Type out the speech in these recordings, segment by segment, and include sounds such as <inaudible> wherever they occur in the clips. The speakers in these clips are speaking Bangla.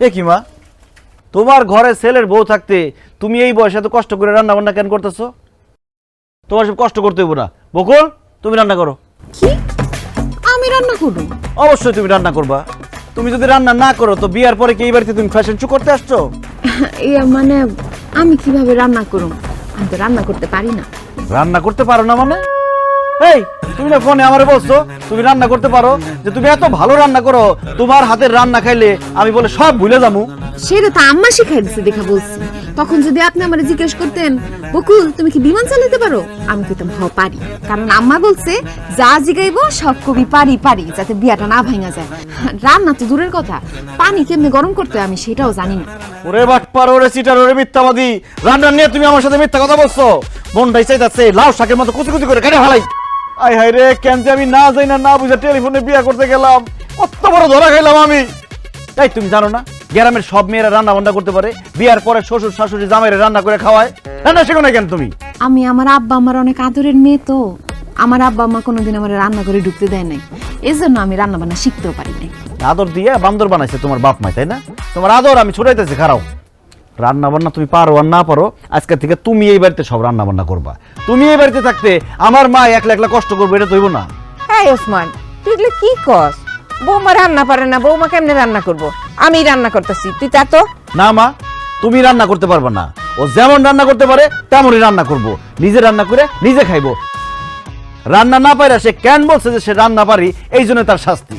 এ কি মা? তোমার ঘরে ছেলের বউ থাকতে তুমি এই বয়সে এত কষ্ট করে রান্না বান্না কেন করতেছো? তোমার সব কষ্ট করতে হইব না। বকুল তুমি রান্না করো। কি? আমি রান্না করব? অবশ্যই তুমি রান্না করবা। তুমি যদি রান্না না করো তো বিয়ার পরে কি এই বাড়িতে তুমি ফ্যাশন শো করতে আসছো? <laughs> ইয়া মানে আমি কীভাবে রান্না করব আমি তো রান্না করতে পারি না। রান্না করতে পারো না মানে? এই তুমি না ফোনে আমারে বলছো তুমি রান্না করতে পারো যে তুমি এত ভালো রান্না করো তোমার হাতের রান্না খাইলে আমি বলে সব ভুলে যাব। সেটা তো আম্মা শিখাই দিছে দেখা বলছি। তখন যদি আপনি আমার জিজ্ঞেস করতেন বকুল তুমি কি বিমান চালাতে পারো? আমি কইতাম হ পারি। কারণ আম্মা বলছে যা জিগাইবো সব কবি পারি পারি যাতে বিয়াটা না ভাঙা যায়। রান্না তো দূরের কথা। পানি কেমনে গরম করতে আমি সেটাও জানি না। ওরে বাটপার ওরে সিটার ওরে মিথ্যাবাদী। রান্না নিয়ে তুমি আমার সাথে মিথ্যা কথা বলছো। মনটাই চাইতাছে লাউ শাকের মতো কুচি কুচি করে কেটে ফেলাই। আই হাই রে কেন যে আমি না যাই না না বুঝে টেলিফোনে বিয়ে করতে গেলাম। কত বড় ধরা খাইলাম আমি। তাই তুমি জানো না গ্রামের সব মেয়েরা রান্না বান্না করতে পারে বিয়ার পরে শ্বশুর শাশুড়ি জামাইরে রান্না করে খাওয়ায়। রান্না শেখো না কেন তুমি? আমি আমার আব্বা আমার অনেক আদরের মেয়ে তো। আমার আব্বা আম্মা কোনোদিন আমার রান্না করে ঢুকতে দেয় নাই। এজন্য আমি রান্না বান্না শিখতেও পারি নাই। আদর দিয়ে বান্দর বানাইছে তোমার বাপ মাই তাই না? তোমার আদর আমি ছুটাইতেছি খারাও। রান্না বান্না তুমি পারো আর না পারো আজকে থেকে তুমি এই বাড়িতে সব রান্না বান্না করবা। তুমি এই বাড়িতে থাকতে আমার মা একলা একলা কষ্ট করবে এটা তৈব না। এই ওসমান তুই এগুলো কি কস? বৌমা রান্না পারে না বৌমা কেমনে রান্না করব? আমি রান্না করতেছি তুই তা তো? না মা তুমি রান্না করতে পারবে না। ও যেমন রান্না করতে পারে তেমনই রান্না করব। নিজে রান্না করে নিজে খাইবো। রান্না না পারে সে কেন বলছে যে সে রান্না পারি? এই জন্য তার শাস্তি।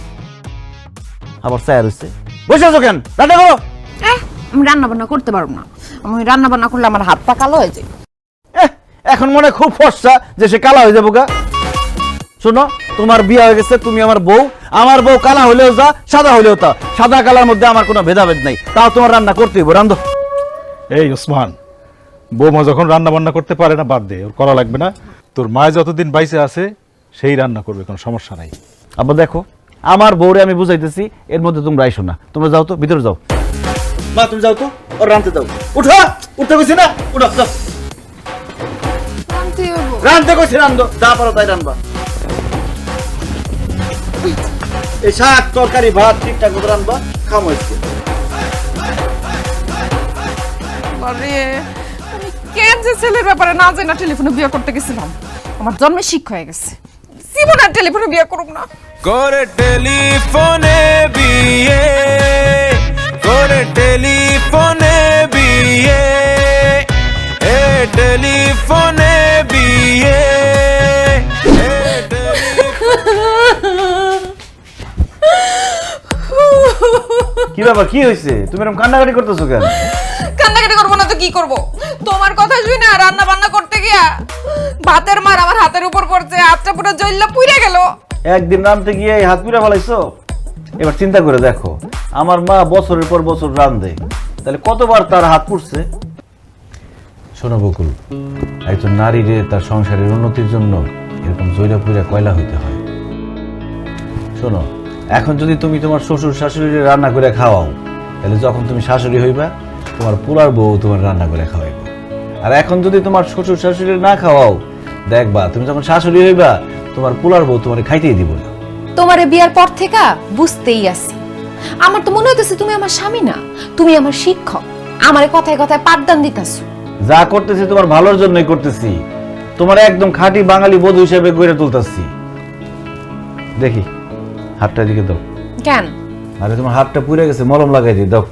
আবার স্যার হচ্ছে বসে আছো কেন? রান্না করো! আমি রান্না বান্না করতে পারব না। আমি রান্না বান্না করলে আমার হাত পা কালো হয়ে যায়। এখন মনে খুব ফর্সা যে সে কালা হয়ে যাব গা। শোনো তোমার বিয়ে হয়ে গেছে তুমি আমার বউ। আমার বউ কালা হলেও যা সাদা হলেও তা। সাদা কালার মধ্যে আমার কোনো ভেদাভেদ নাই। তাও তোমার রান্না করতেই হইব রান্ধো। এই ওসমান বৌমা যখন রান্না বান্না করতে পারে না বাদ দে ওর করা লাগবে না। তোর মায় যতদিন বাইসে আছে সেই রান্না করবে কোনো সমস্যা নাই। আবার দেখো আমার বউরে আমি বুঝাইতেছি এর মধ্যে তোমরা আইসো না। তোমরা যাও তো ভিতরে যাও। মা তুমি যাও তো ওর রানতে দাও উঠো উঠতে কইছি না উঠো যাও। রানতে কইছি রান্ধো যা পারো তাই রানবা এই শাক তরকারি ভাত ঠিকঠাক মতো রানবা খামো আমি কেন যে ছেলের ব্যাপারে না জানি না টেলিফোনে বিয়ে করতে গেছিলাম। আমার জন্মে শিখ হয়ে গেছে। জীবনে আর টেলিফোনে বিয়ে করুক না। করে টেলিফোনে টেলিফোনে বিয়ে এ টেলিফোনে বিয়ে এ কি ব্যাপার কি হয়েছে? তুমি এরকম কান্নাকাটি করতেছো কেন? কান্নাকাটি করব না তো কি করব? তোমার কথা শুই না রান্না বান্না করতে গিয়া ভাতের মার আমার হাতের উপর পড়ছে হাতটা পুরো জ্বললা পুড়ে গেল। একদিন রানতে গিয়ে এই হাত পিড়া ফেলাইছো? এবার চিন্তা করে দেখো আমার মা বছরের পর বছর রান্ধে তাহলে কতবার তার হাত পুড়ছে? শোনো বকুল একজন নারীরে তার সংসারের উন্নতির জন্য এরকম জৈরা পুইরা কয়লা হইতে হয়। শোনো এখন যদি তুমি তোমার শ্বশুর শাশুড়িরে রান্না করে খাওয়াও তাহলে যখন তুমি শাশুড়ি হইবা তোমার পুরার বউ তোমার রান্না করে খাওয়াইব। আর এখন যদি তোমার শ্বশুর শাশুড়ি না খাওয়াও দেখবা তুমি যখন শাশুড়ি হইবা তোমার পুলার বউ তোমার খাইতেই দিব না। তোমারে বিয়ার পর থেকে বুঝতেই আছি। আমার তো মনে হইতেছে তুমি আমার স্বামী না তুমি আমার শিক্ষক। আমার কথায় কথায় পাঠদান দিতাছো। যা করতেছি তোমার ভালোর জন্যই করতেছি। তোমার একদম খাঁটি বাঙালি বধূ হিসেবে গড়ে তুলতেছি। দেখি হাতটা দিকে দাও। কেন? আরে তোমার হাতটা পুড়ে গেছে মলম লাগাই দিই দাও।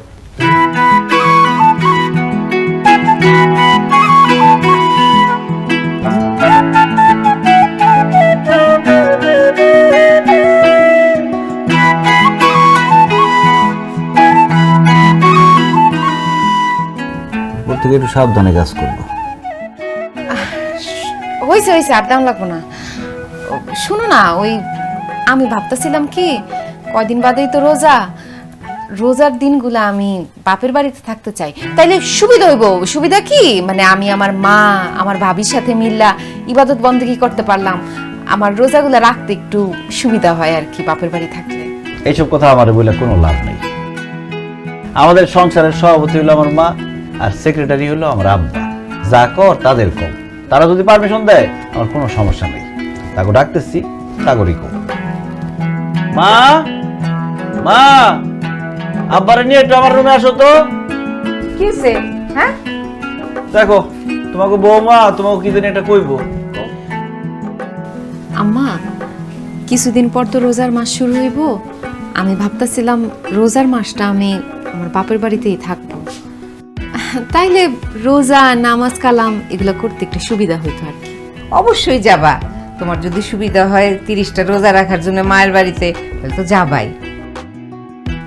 থেকে একটু সাবধানে কাজ করব। হয়েছে হয়েছে আর দাম লাগবো না। শোনো না ওই আমি ভাবতেছিলাম কি কয়দিন বাদেই তো রোজা। রোজার দিনগুলো আমি বাপের বাড়িতে থাকতে চাই। তাইলে সুবিধা হইব সুবিধা কি? মানে আমি আমার মা আমার ভাবির সাথে মিল্লা ইবাদত বন্দী করতে পারলাম। আমার রোজাগুলো রাখতে একটু সুবিধা হয় আর কি বাপের বাড়ি থাকলে। এইসব কথা আমার বলে কোনো লাভ নেই। আমাদের সংসারের সভাপতি হলো আমার মা। আর সেক্রেটারি হলো আমার আব্বা। যা কর তাদের কম তারা যদি পারমিশন দেয় আমার কোনো সমস্যা নেই। তাকে ডাকতেছি তাগরই কম মা! মা! আব্বারে নিয়ে একটু আমার রুমে আসো তো। কিসে হ্যাঁ? দেখো তোমাকে বৌমা তোমাকে কি জানি একটা কইবো। আম্মা কিছুদিন পর তো রোজার মাস শুরু হইব। আমি ভাবতেছিলাম রোজার মাসটা আমি আমার বাপের বাড়িতেই থাকব। তাইলে রোজা নামাজ কালাম এগুলো করতে একটু সুবিধা হইতো আর কি। অবশ্যই যাবা। তোমার যদি সুবিধা হয় তিরিশটা রোজা রাখার জন্য মায়ের বাড়িতে তাহলে তো যাবাই।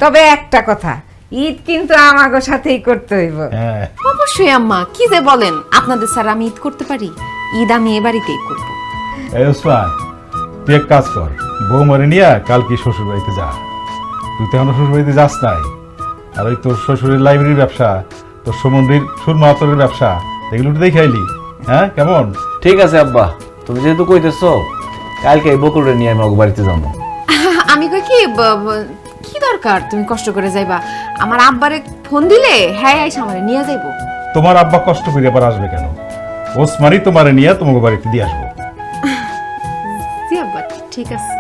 তবে একটা কথা ঈদ কিন্তু আমাগো সাথেই করতে হইব। হ্যাঁ। অবশ্যই আম্মা কি যে বলেন আপনাদের স্যার আমি ঈদ করতে পারি? ঈদ আমি এ বাড়িতেই করব। এই ওসমান তুই এক কাজ কর বৌমারে নিয়ে কালকে শ্বশুর বাড়িতে যা। তুই তো এখনও শ্বশুর বাড়িতে যাস নাই। আর ওই তোর শ্বশুরের লাইব্রেরির ব্যবসা তোর সমুদ্রের সুরমা আতরের ব্যবসা এগুলো একটু দেখে আইলি হ্যাঁ? কেমন? ঠিক আছে আব্বা তুমি যেহেতু কইতেছো কালকে এই বকুলরে নিয়ে আমি বাড়িতে যাব। <laughs> আমি কই কি কি দরকার? তুমি কষ্ট করে যাইবা। আমার আব্বারে ফোন দিলে হ্যাঁ আইসা আমারে নিয়ে যাইবো। তোমার আব্বা কষ্ট করে আবার আসবে কেন? ওসমানই তোমারে নিয়ে তোমাকে বাড়িতে দিয়ে আসব। <laughs> জি আব্বা ঠিক আছে।